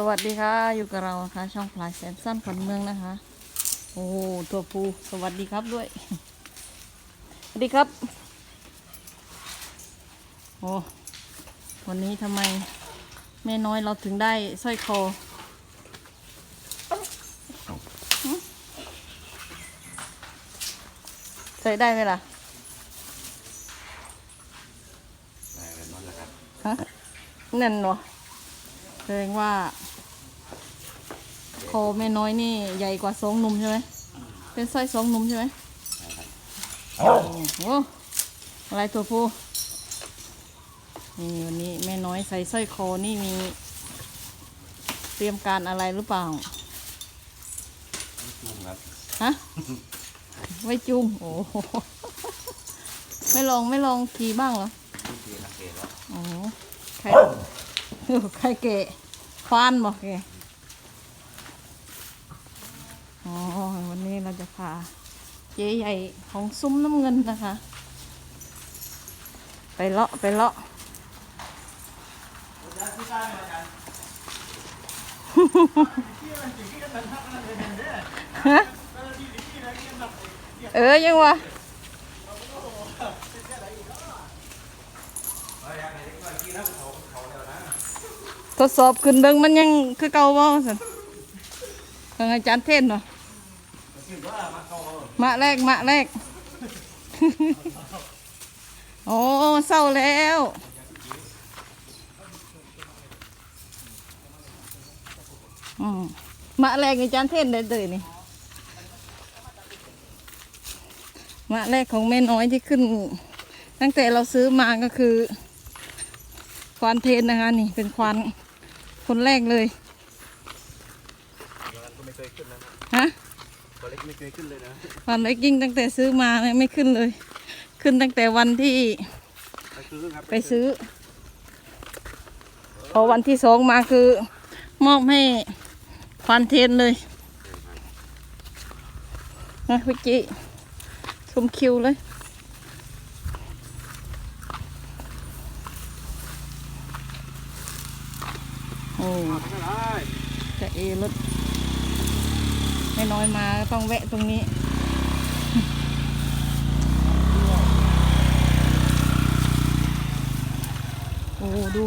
สวัสดีค่ะ อยู่กับเรานะคะ ช่องพลายแสนสั้นขวัญเมืองนะคะ โอ้โหตัวภูสวัสดีครับด้วย สวัสดีครับ โอ้วันนี้ทำไมแม่น้อยเราถึงได้สร้อยคอหึใส่ได้ไหมล่ะฮะนั่นเนาะแสดงว่า คอแม่น้อยนี่ใหญ่กว่าสองหนุ่มใช่ไหมเป็นสร้อยสองหนุ่มใช่ไหมโอ้โหอะไรตัวผู้นี่วันนี้แม่น้อยใส่สร้อยคอนี่มี เตรียมการอะไรหรือเปล่าจุ่มครับฮะไว้จุ่มโอ้โหไม่ลองไม่ลองขี่บ้างเหรอนี่คือนักเตะแล้วโอ้โหใครใครเกะควานบอกแกอ๋อ วั นี้เราจะพาเจ๊ใหญ่ของซุ้มน้ำเงินนะคะ ไปเลาะไปเลาะฮะเออยังวะทดสอบขึ้นเบิ่งมันยังคือเก่าบ่สันทางอาจารย์เทศเนาะ มาแรกมาแรก โอ้เศร้าแล้วอืมมาแรกอาจารย์เทศได้เลยนี่มาแรกของแม่น้อยที่ขึ้น ตั้งแต่เราซื้อมาก็คือ ควานเทนนะคะนี่เป็นควานคนแรกเลยตัวนั้นก็ไม่เคยขึ้นนะฮะ ตัวเล็กไม่เคยขึ้นเลยนะควานเล็กยิ่งตั้งแต่ซื้อมาเนี่ยไม่ขึ้นเลย ขึ้นตั้งแต่วันที่ไปซื้อครับไปซื้อ พอวันที่สองมาคือ มอบให้ควานเทนเลยนะพี่จิชมคิวเลย โอ้ไม่ได้จะเอรถ ไม่น้อยมาก็ต้องแวะตรงนี้ โอ้ดู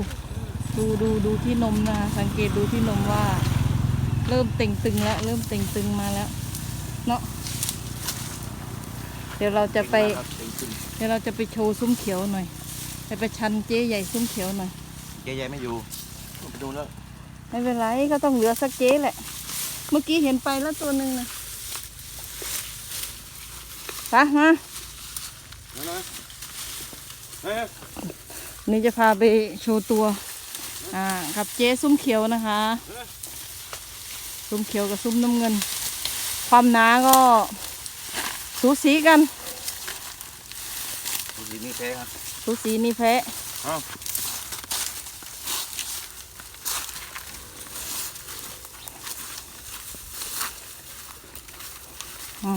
ดูดูดูที่นมนะสังเกตดูที่นมว่า เริ่มเต่งตึงแล้ว เริ่มเต่งตึงมาแล้ว เนาะเดี๋ยวเราจะไปครับเต็งขึ้นเดี๋ยวเราจะไปโชว์ซุ้มเขียวหน่อย ไปประชันเจ๊ใหญ่ซุ้มเขียวหน่อย เจ๊ใหญ่ไม่อยู่ไปดูแล้ว ไม่เป็นไรก็ต้องเหลือสักเจ๊แหละ เมื่อกี้เห็นไปแล้วตัวหนึ่งนะไปมานะนะเฮ้ยนี่จะพาไปโชว์ตัว อ่ากับเจ๊ซุ้มเขียวนะคะ ซุ้มเขียวกับซุ้มน้ำเงิน ความหนาก็สูสีกันดูสินี่แพ้ครับ สูสีนี่แพ้ อ้า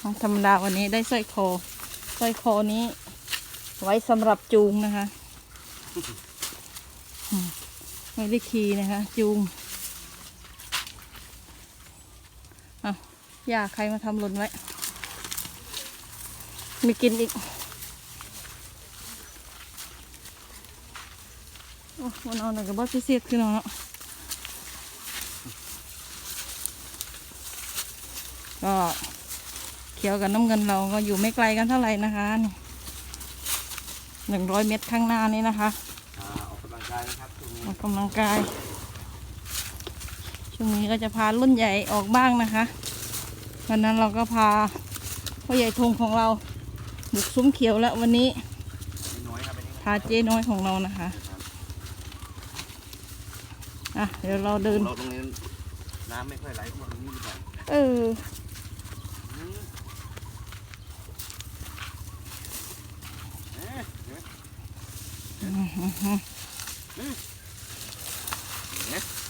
ของธรรมดาวันนี้ได้สร้อยคอสร้อยคอนี้ ไว้สำหรับจูงนะคะไม่ได้ขีนะคะ จูงอะยาใครมาทำหล่นไว้ มีกินอีกโอ้มันเอาหน่อยกับบอสเสียดขึ้นเอาเนา ก็เขียวกับน้ำเงินเราก็อยู่ไม่ไกลกันเท่าไหร่นะคะหนึ่งร้อยเมตรข้างหน้านี้นะคะอ่าออกกำลังกายนะครับช่วงนี้ออกกำลังกายช่วงนี้ก็จะพารุ่นใหญ่ออกบ้างนะคะวันนั้นเราก็พาพ่อใหญ่ธงของเราบุกซุ้มเขียวแล้ววันนี้ไม่น้อยครับอันนี้พาเจ๊น้อยของเรานะคะอะเดี๋ยวเราเดินเราตรงนี้น้ำไม่ค่อยไหลพวกนี้หรือเปล่าเอออืมเอ๊ะเห็นไหมเนี่ย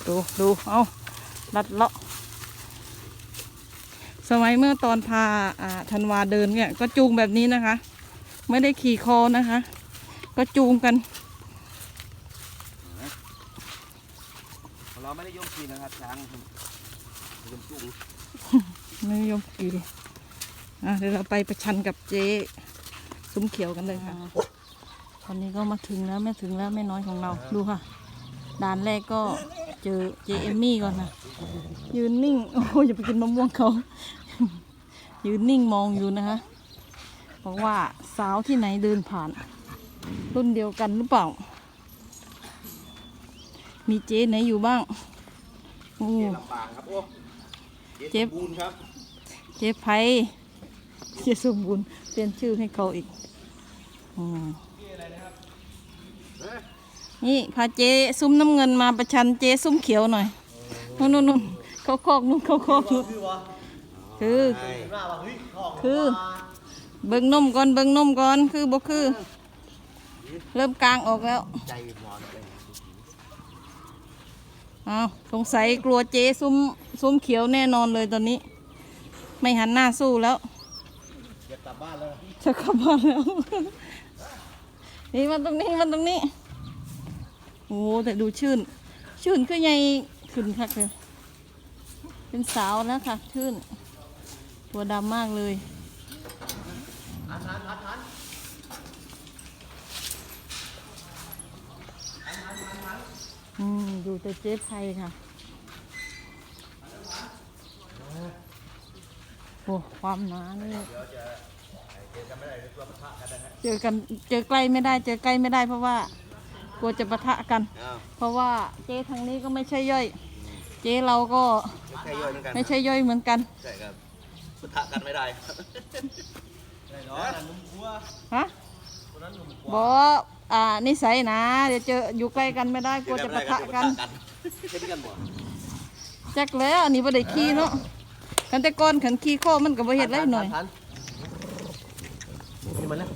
ดูดูเอาลัดเลาะ สมัยเมื่อตอนพาอ่าธันวาเดินเนี่ย ก็จูงแบบนี้นะคะ ไม่ได้ขี่คอนะคะ ก็จูงกันเขาเราไม่ได้ยกทีนะครับช้างยมจุ้งไม่ยอมกินอะเดี๋ยวเราไปประชันกับเจ๊ซุ้มเขียวกันเลยค่ะต อนนี้ก็มาถึงแล้วแม่ถึงแล้วแม่น้อยของเราดูค่ะ ด่านแรกก็เจอเจเอมมี่ก่อนนะยืนนิ่ง โอ้ยอย่าไปกินมะม่วงเขา ยืนนิ่งมองอยู่นะคะบอกว่าสาวที่ไหนเดินผ่าน รุ่นเดียวกันหรือเปล่า มีเจ๊ไหนอยู่บ้างโอ้เจ๊ลำปางครับโอ้เจ๊สมบูรณ์ครับ เจ๊ไพเจ๊สมบูรณ์เปลี่ยนชื่อให้เขาอีกอม นี่พาเจ๊ซุ้มน้ำเงินมาประชันเจ๊ซุ้มเขียวหน่อยนู่นนู่นเขาคอกนู่นเขาคอกนู่นคือ คือ เบิ้งนมก่อนเบิ้งนมก่อนคือบ่คือ เริ่มกลางออกแล้วอ้าวสงสัยกลัวเจ๊ซุ้มซุ้มเขียวแน่นอนเลยตอนนี้ ไม่หันหน้าสู้แล้วเก็บกลับบ้านแล้วจะกลับบ้านแล้วนี่มาตรงนี้มาตรงนี้ โอ้แต่ดูชื่น ชื่นคือใหญ่ขึ้นค่ะเลยเป็นสาวแล้วค่ะ ชื่น ตัวดำมากเลยอืมดูแต่เจ๊ไทยค่ะโอ้ความหนานี่เจอกันเจอใกล้ไม่ได้ เจอใกล้ไม่ได้เพราะว่า กลัวจะปะทะกัน อ้าวเพราะว่าเจ๊ทางนี้ก็ไม่ใช่ย่อย เจ๊เราก็ไม่ใช่ย่อยเหมือนกันไม่ใช่ย่อยเหมือนกันใช่ครับปะทะกันไม่ได้ครับได้เนาะนุ่มกลัวฮะตัวนั้นนุ่มกบว่าอกอ่านิสัยนะเดี๋ยวเจออยู่ใกล้กันไม่ได้กลัวจะปะทะกันเช่นกันบ่จักแล้วอันนี้บ่ได้ขี้เนาะกันแต่ก่อนขันขี้ข้อมันก็บ่เฮ็ดไรหน่อยทันนี่มันแล้ว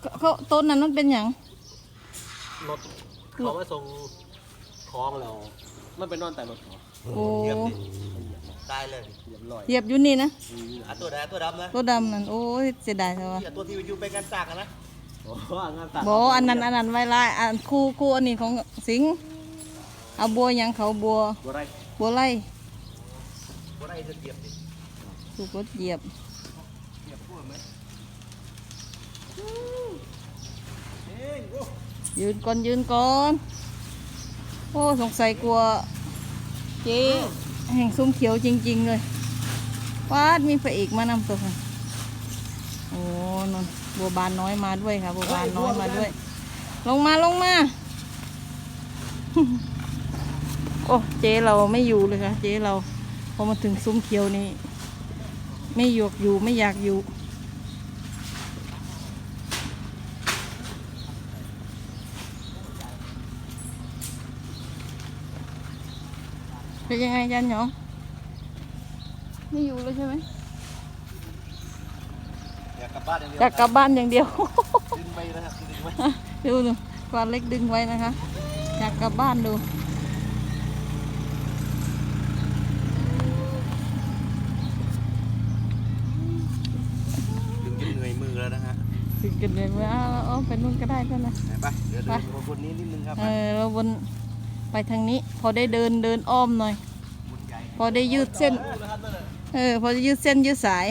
เขาเขาต้นนั้นมันเป็นหยัง รถเขามาส่งของเรา มันเป็นนอนแต่รถเหรอโอ้เหยียบดิตายเลยเหยียบลอยเหยียบอยู่นี่นะอืมอะตัวแดงตัวดำนะตัวดำนั่นโอ้ยเสียดายเถอะวะอย่าตัวที่อยู่เป็นกันจากกันนะโอ้งานตัดบออันนั้นอันนั้นไว้ลายอันคู่คู่อันนี้ของสิงห์เอาบัวหยังเขาบัวบัวไรบัวไล่บัวไรจะเหยียบดิถูกรถเหยียบเหยียบพูดไหมเอ้ยโอ้ ยืนก่อนยืนก่อน โอ้สงสัยกลัวเจ๊แห่งซุ้มเขียวจริง ๆ เลยวาดมีพระเอกมานำตัวค่ะโอ้นนบัวบานน้อยมาด้วยค่ะบัวบานน้อยมาด้วย ลงมาลงมา โอ้เจ๊เราไม่อยู่เลยค่ะ เจ๊เราพอมาถึงซุ้มเขียวนี่ไม่อยกอยู่ไม่อยากอยู่ เป็นยังไงยันหยองไม่อยู่เลยใช่ไหมอยากกลับบ้านอย่างเดียวอยากกลับบ้านอย่างเดียว ดึงไปนะครับดึงไปดูดูกวาดเล็กดึงไว้นะคะ อยากกลับบ้านดูดึงจนเหนื่อยมือแล้วนะฮะถึงกันเลยว่าเอาเอาไปนู่นก็ได้ก็นะไปเดี๋ยวเดินบนนี้นิดนึงครับเออเราวน ไปทางนี้ พอได้เดินเดินอ้อมหน่อย พอได้ยืดเส้น เออ พอจะยืดเส้นยืดสาย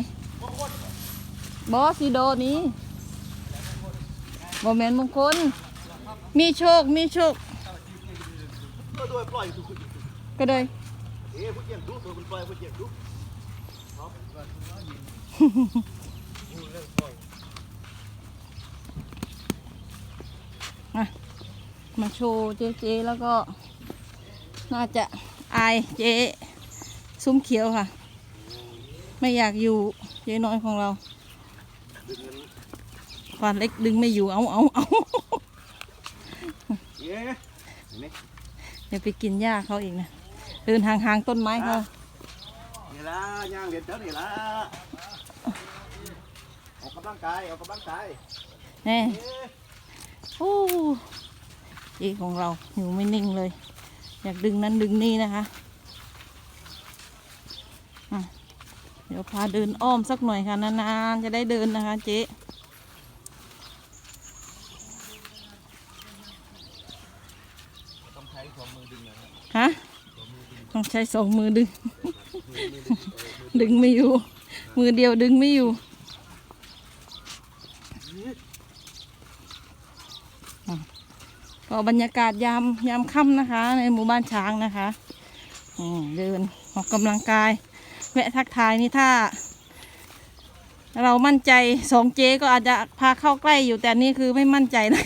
บอสซีโดนี้บอแมนมงคล มีโชค มีโชค ก็ด้วยปล่อยทุกคนก็เลยเอ๊ะพูดเยี่ยงดูตัวคุณปล่อยพูดเยี่ยงดู อะ มาโชว์เจ๊เจแล้วก็ น่าจะอายเจ๊ซุ้มเขียวค่ะ ไม่อยากอยู่เจ๊น้อยของเราดึงเงินควานเล็กดึงไม่อยู่เอาเอาเอาเอ๊ะเห็นไหมเดี๋ยวไปกินหญ้าเขาอีกนะเดินห่างๆต้นไม้เขานี่ละย่างเด็ดเจ้านี่ละออกกำลังกายออกกำลังกายแน่เอ๊ะโอ้ เจ๊ของเราอยู่ไม่นิ่งเลย อยากดึงนั้นดึงนี่นะคะเดี๋ยวพาเดินอ้อมสักหน่อยค่ะนานๆจะได้เดินนะคะเจ๊ฮะต้องใช้สองมือดึง ดึงไม่อยู่ มือเดียวดึงไม่อยู่อะ ก็บรรยากาศยามยามค่ำนะคะ ในหมู่บ้านช้างนะคะอืมเดินออกกำลังกาย แวะทักทายนี่ถ้า เรามั่นใจสองเจ๊ก็อาจจะพาเข้าใกล้อยู่แต่นี่คือไม่มั่นใจนะ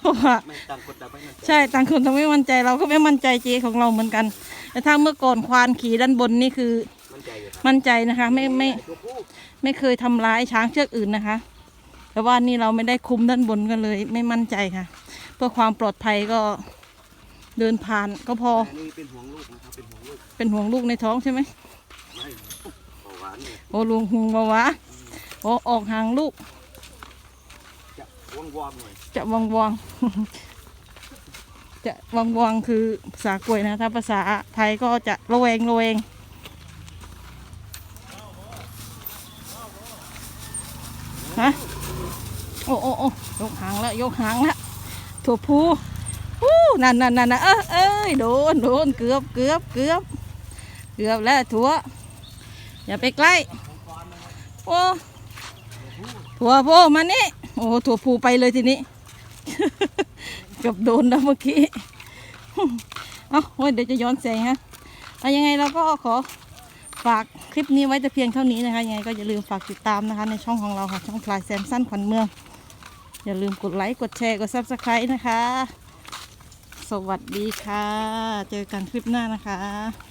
เพราะว่าไม่ต่างคนต่างไม่มั่นใจใช่ต่างคนต่างไม่มั่นใจเราก็ไม่มั่นใจเจ๊ของเราเหมือนกัน แต่ถ้าเมื่อก่อนควานขี่ด้านบนนี่คือ มั่นใจอยู่ครับมั่นใจนะคะ ไม่ไม่ตัวผู้ไม่เคยทำร้ายช้างเชือกอื่นนะคะ แต่ว่านี่เราไม่ได้คุมด้านบนกันเลย ไม่มั่นใจค่ะเพื่อความปลอดภัยก็เดินผ่านก็พอ อันนี้เป็นห่วงลูกนะครับ เป็นห่วงลูกเป็นห่วงลูกในท้องใช่ไหมไม่เบาหวานเนี่ยโอ้ลุงหุงมาวะโอ้ออกห่างลูกจะว่องวอมหน่อยจะวังวังจะวังวังคือภาษากล้วยนะถ้าภาษาไทยก็จะระแวงระแวงฮะโอ้โอ้โอ้ยกหางแล้วยกหางแล้ว ถั่วพูอู้นั่นนั่นนั่นนะเอ้ยเอ้ยโดนโดนเกือบเกือบเกือบเกือบแล้วถั่วอย่าไปใกล้โอ้ถั่วพูมานี่โอ้ถั่วพูไปเลยทีนี้เกือบโดนแล้วเมื่อกี้เอ้าโอ้ยเดี๋ยวจะย้อนแสงฮะเอายังไงเราก็ขอฝากคลิปนี้ไว้แต่เพียงเท่านี้นะคะยังไงก็อย่าลืมฝากติดตามนะคะในช่องของเราค่ะช่องพลายแซมสั้นขวัญเมือง อย่าลืมกดไลค์ กดแชร์ กดซับสไครต์นะคะ สวัสดีค่ะ เจอกันคลิปหน้านะคะ